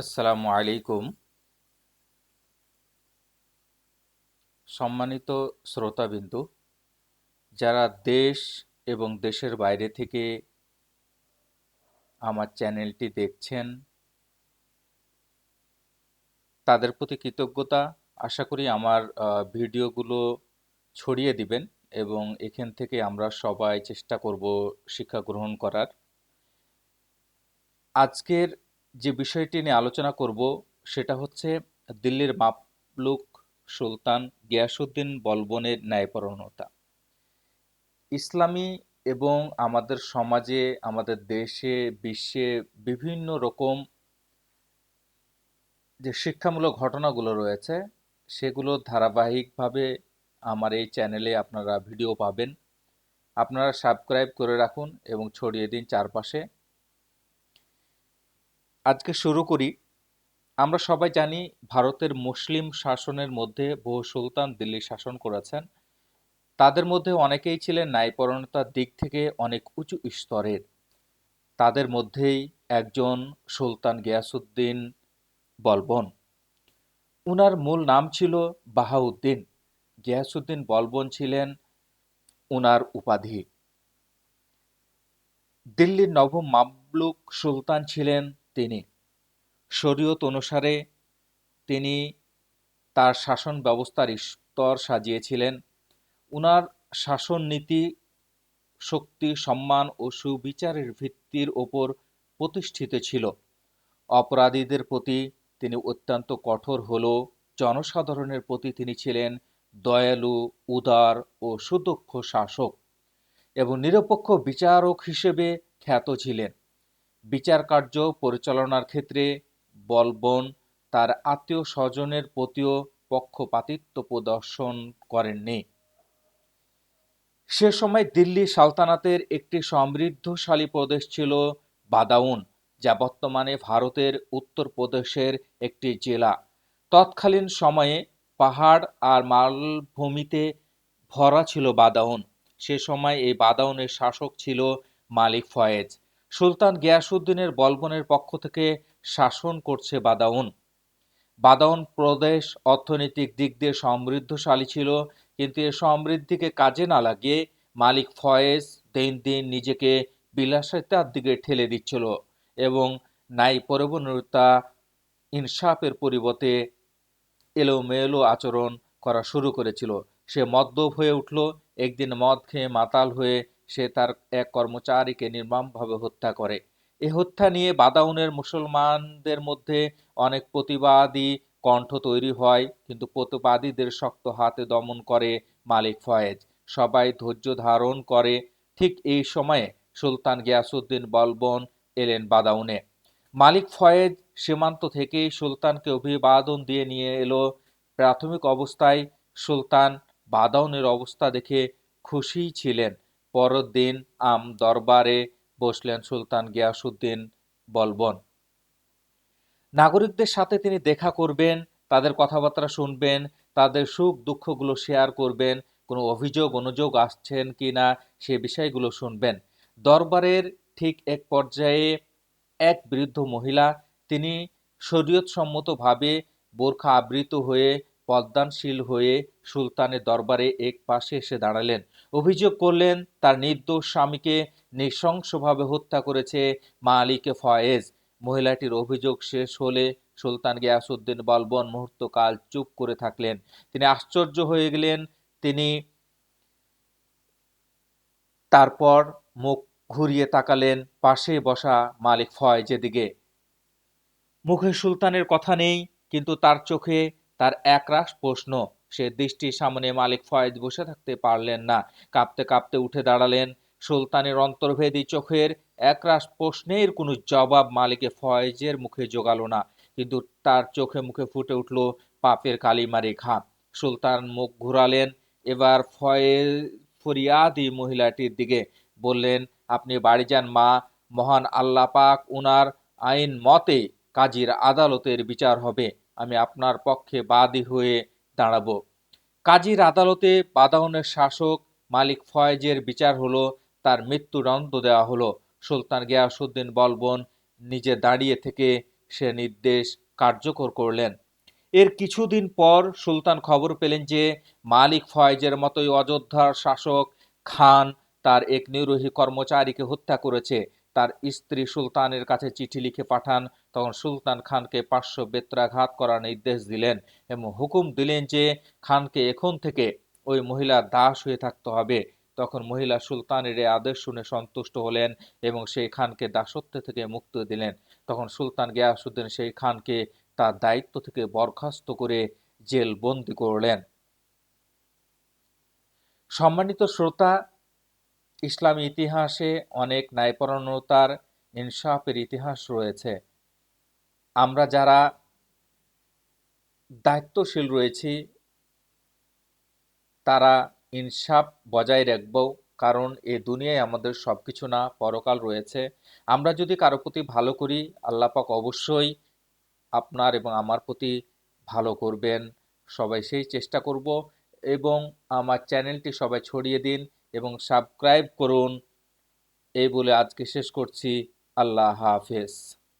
আসসালামু আলাইকুম। সম্মানিত শ্রোতাবিন্দু, যারা দেশ এবং দেশের বাইরে থেকে আমার চ্যানেলটি দেখছেন, তাদের প্রতি কৃতজ্ঞতা। আশা করি আমার ভিডিওগুলো ছড়িয়ে দিবেন এবং এখান থেকে আমরা সবাই চেষ্টা করব শিক্ষা গ্রহণ করার। আজকের যে বিষয়টি নিয়ে আলোচনা করব, সেটা হচ্ছে দিল্লির মামলুক সুলতান গিয়াসুদ্দিন বলবনের ন্যায়পরণতা ইসলামী এবং আমাদের সমাজে, আমাদের দেশে, বিশ্বে বিভিন্ন রকম যে শিক্ষামূলক ঘটনাগুলো রয়েছে, সেগুলো ধারাবাহিকভাবে আমার এই চ্যানেলে আপনারা ভিডিও পাবেন। আপনারা সাবস্ক্রাইব করে রাখুন এবং ছড়িয়ে দিন চারপাশে। আজকে শুরু করি। আমরা সবাই জানি ভারতের মুসলিম শাসনের মধ্যে বহু সুলতান দিল্লি শাসন করেছেন। তাদের মধ্যে অনেকেই ছিলেন ন্যায়পরণতার দিক থেকে অনেক উঁচু স্তরের। তাদের মধ্যেই একজন সুলতান গিয়াসুদ্দিন বলবন। উনার মূল নাম ছিল বাহাউদ্দিন। গিয়াসুদ্দিন বলবন ছিলেন উনার উপাধি। দিল্লির নবম মামলুক সুলতান ছিলেন তিনি। শরীয়ত অনুসারে তিনি তার শাসন ব্যবস্থার স্তর সাজিয়েছিলেন। উনার শাসন নীতি, শক্তি, সম্মান ও সুবিচারের ভিত্তির ওপর প্রতিষ্ঠিত ছিল। অপরাধীদের প্রতি তিনি অত্যন্ত কঠোর হলেও জনসাধারণের প্রতি তিনি ছিলেন দয়ালু, উদার ও সুদক্ষ শাসক এবং নিরপেক্ষ বিচারক হিসেবে খ্যাত ছিলেন। বিচার কার্য পরিচালনার ক্ষেত্রে বলবন তার আত্মীয় স্বজনের প্রতিও পক্ষপাতিত্ব প্রদর্শন করেননি। সে সময় দিল্লি সালতানাতের একটি সমৃদ্ধশালী প্রদেশ ছিল বাদাউন, যা বর্তমানে ভারতের উত্তরপ্রদেশের একটি জেলা। তৎকালীন সময়ে পাহাড় আর মালভূমিতে ভরা ছিল বাদাউন। সে সময় এই বাদাউনের শাসক ছিল মালিক ফয়েজ। সুলতান গিয়াসুদ্দিনের বলবনের পক্ষ থেকে শাসন করছে বাদাউন। বাদাউন প্রদেশ অর্থনৈতিক দিক দিয়ে সমৃদ্ধশালী ছিল, কিন্তু এ সমৃদ্ধিকে কাজে না লাগিয়ে মালিক ফয়েজ দিন দিন নিজেকে বিলাসিতার দিকে ঠেলে দিচ্ছিল এবং ন্যায় পরিবর্তনতা ইনসাফের পরিবর্তে এলোমেলো আচরণ করা শুরু করেছিল। সে মদ্যপ হয়ে উঠল, একদিন মদ খেয়ে মাতাল হয়ে সে তার এক কর্মচারীকে নির্মমভাবে হত্যা করে। এ হত্যা নিয়ে বাদাউনের মুসলমানদের মধ্যে অনেক প্রতিবাদী কণ্ঠ তৈরি হয়, কিন্তু প্রতিবাদীদের শক্ত হাতে দমন করে মালিক ফয়েজ। সবাই ধৈর্য ধারণ করে। ঠিক এই সময়ে সুলতান গিয়াসুদ্দিন বলবন এলেন বাদাউনে। মালিক ফয়েজ সীমান্ত থেকেই সুলতানকে অভিবাদন দিয়ে নিয়ে এলো। প্রাথমিক অবস্থায় সুলতান বাদাউনের অবস্থা দেখে খুশিই ছিলেন। পরের দিন আম দরবারে বসলেন সুলতান গিয়াসুদ্দিন বলবন। নাগরিকদের সাথে তিনি দেখা করবেন, তাদের কথাবার্তা শুনবেন, তাদের সুখ দুঃখগুলো শেয়ার করবেন, কোনো অভিযোগ অনুযোগ আসছেন কি না সে বিষয়গুলো শুনবেন। দরবারের ঠিক এক পর্যায়ে এক বৃদ্ধ মহিলা, তিনি শরীয়তসম্মতভাবে বোরখা আবৃত হয়ে পদ্মানশীল হয়ে সুলতানের দরবারে এক পাশে এসে দাঁড়ালেন। অভিযোগ করলেন, তার নির্দোষ স্বামীকে নৃশংসভাবে হত্যা করেছে মালিকে ফয়েজ। মহিলাটির অভিযোগ শেষ হলে সুলতান গিয়াসুদ্দিন বলবন মুহূর্তকাল চুপ করে থাকলেন। তিনি আশ্চর্য হয়ে গেলেন, তিনি তারপর মুখ ঘুরিয়ে তাকালেন, পাশে বসা মালিক ফয়েজের দিকে মুখে সুলতানের কথা নেই, কিন্তু তার চোখে তার একরাশ প্রশ্ন। সে দৃষ্টির সামনে মালিক ফয়েজ বসে থাকতে পারলেন না। কাঁপতে কাঁপতে উঠে দাঁড়ালেন। সুলতানের অন্তর্ভেদী চোখের একরাশ প্রশ্নের কোনো জবাব মালিকে ফয়েজের মুখে জোগালো না। কিন্তু তার চোখে মুখে ফুটে উঠল পাপের কালিমা রেখা। সুলতান মুখ ঘুরালেন। এবার ফয়েজ ফরিয়াদি মহিলাটির দিকে বললেন, আপনি বাড়ি যান, মা। মহান আল্লাহ পাক উনার আইন মতে কাজীর আদালতের বিচার হবে। আমি আপনার পক্ষে বাদী হয়ে দাঁড়াবো। কাজীর আদালতে বাদাউনের শাসক মালিক ফয়েজের বিচার হলো, তার মৃত্যুদণ্ড দেওয়া হলো। সুলতান গিয়াসুদ্দিন বলবন নিজে দাঁড়িয়ে থেকে সে নির্দেশ কার্যকর করলেন। এর কিছুদিন পর সুলতান খবর পেলেন যে, মালিক ফয়েজের মতোই অযোধ্যার শাসক খান তার এক নিরোহী কর্মচারীকে হত্যা করেছে। তার স্ত্রী সুলতানের কাছে চিঠি লিখে পাঠান তখন সুলতান খানকে পাঁচশো বেত্রাঘাত করার নির্দেশ দিলেন এবং হুকুম দিলেন যে খানকে এখন থেকে ওই মহিলার দাস হয়ে থাকতে হবে। তখন মহিলা সুলতানের এই আদেশ শুনে সন্তুষ্ট হলেন এবং সেই খানকে দাসত্ব থেকে মুক্তি দিলেন। তখন সুলতান গিয়াসুদ্দিন সেই খানকে তার দায়িত্ব থেকে বরখাস্ত করে জেল বন্দি করলেন। সম্মানিত শ্রোতা, ইসলামী ইতিহাসে অনেক ন্যায়পরায়ণতার ইনসাফের ইতিহাস রয়েছে। আমরা যারা দায়িত্বশীল রয়েছি, তারা ইনসাফ বজায় রাখব, কারণ এ দুনিয়ায় আমাদের সব কিছু না, পরকাল রয়েছে। আমরা যদি কারও প্রতি ভালো করি আল্লাপাক অবশ্যই আপনার এবং আমার প্রতি ভালো করবেন। সবাই সেই চেষ্টা করব এবং আমার চ্যানেলটি সবাই ছড়িয়ে দিন এবং সাবস্ক্রাইব করুন। এই বলে আজকে শেষ করছি। আল্লাহ হাফেজ।